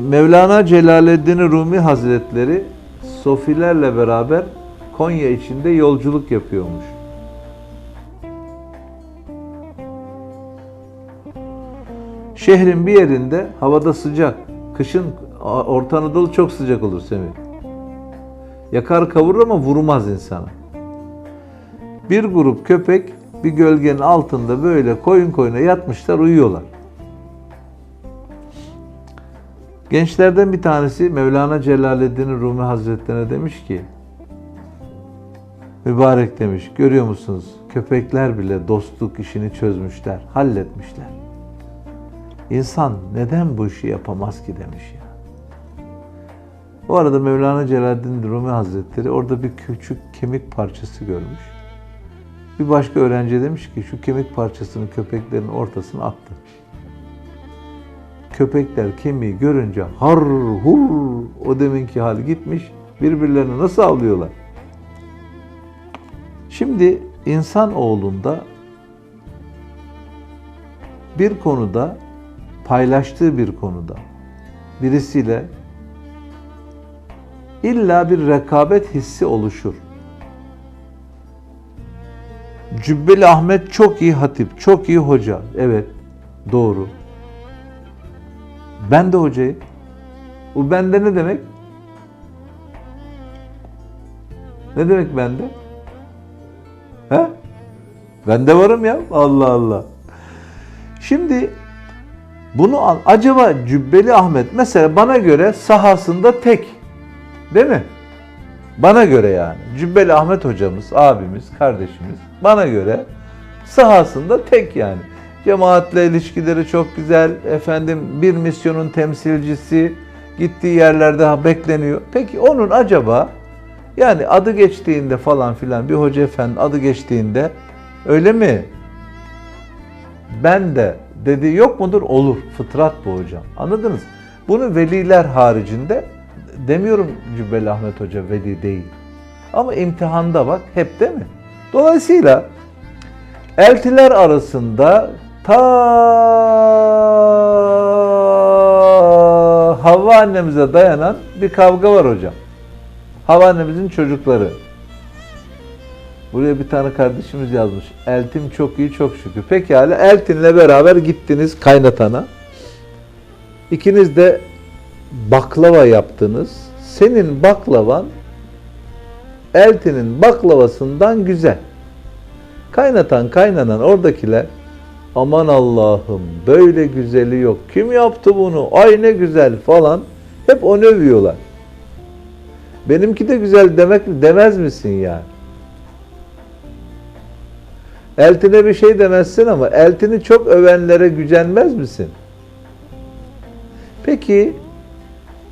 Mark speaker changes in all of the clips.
Speaker 1: Mevlana Celaleddin Rumi Hazretleri Sofilerle beraber Konya içinde yolculuk yapıyormuş. Şehrin bir yerinde havada sıcak. Kışın Orta Anadolu çok sıcak olur Semih. Yakar kavurur ama vurmaz insana. Bir grup köpek bir gölgenin altında böyle koyun koyuna yatmışlar uyuyorlar. Gençlerden bir tanesi Mevlana Celaleddin Rumi Hazretlerine demiş ki Mübarek demiş görüyor musunuz köpekler bile dostluk işini çözmüşler, halletmişler. İnsan neden bu işi yapamaz ki demiş ya. Bu arada Mevlana Celaleddin Rumi Hazretleri orada bir küçük kemik parçası görmüş. Bir başka öğrenci demiş ki şu kemik parçasını köpeklerin ortasına attı. Köpekler kemiği görünce har hur o deminki hal gitmiş birbirlerine nasıl avlıyorlar? Şimdi insan oğlunda bir konuda paylaştığı bir konuda birisiyle illa bir rekabet hissi oluşur. Cübbeli Ahmet çok iyi hatip, çok iyi hoca. Evet, doğru. Ben de hocayım. Bu bende ne demek? Ne demek bende? He? Ben de varım ya. Allah Allah. Şimdi bunu al. Acaba Cübbeli Ahmet mesela bana göre sahasında tek. Değil mi? Bana göre yani. Cübbeli Ahmet hocamız, abimiz, kardeşimiz bana göre sahasında tek yani. Cemaatle ilişkileri çok güzel. Efendim bir misyonun temsilcisi gittiği yerlerde bekleniyor. Peki onun acaba yani adı geçtiğinde falan filan bir hoca efendi adı geçtiğinde öyle mi? Ben de dediği yok mudur? Olur. Fıtrat bu hocam. Anladınız? Bunu veliler haricinde demiyorum Cübbeli Ahmet Hoca veli değil. Ama imtihanda bak hep değil mi? Dolayısıyla eltiler arasında ta Havva annemize dayanan bir kavga var hocam. Havva annemizin çocukları. Buraya bir tane kardeşimiz yazmış. Eltim çok iyi çok şükür. Pekala Eltin'le beraber gittiniz kaynatana. İkiniz de baklava yaptınız. Senin baklavan Eltin'in baklavasından güzel. Kaynatan kaynanan oradakiler aman Allah'ım böyle güzeli yok. Kim yaptı bunu? Ay ne güzel falan. Hep onu övüyorlar. Benimki de güzel demek demez misin yani? Eltine bir şey demezsin ama eltini çok övenlere gücenmez misin? Peki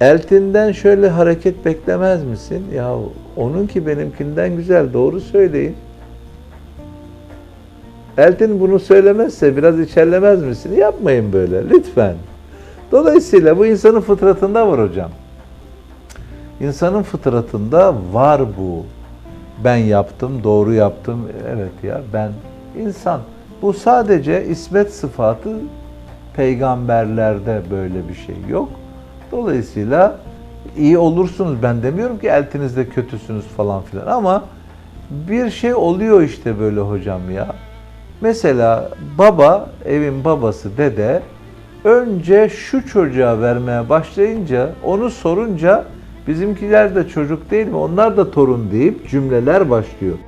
Speaker 1: eltinden şöyle hareket beklemez misin? Ya onunki benimkinden güzel doğru söyleyin. Eltin bunu söylemezse biraz içerlemez misin? Yapmayın böyle lütfen. Dolayısıyla bu insanın fıtratında var hocam. İnsanın fıtratında var bu. Ben yaptım, doğru yaptım. Evet ya ben insan. Bu sadece ismet sıfatı peygamberlerde böyle bir şey yok. Dolayısıyla iyi olursunuz. Ben demiyorum ki eltinizde kötüsünüz falan filan ama bir şey oluyor işte böyle hocam ya. Mesela baba, evin babası, dede önce şu çocuğa vermeye başlayınca, onu sorunca bizimkiler de çocuk değil mi? Onlar da torun deyip cümleler başlıyor.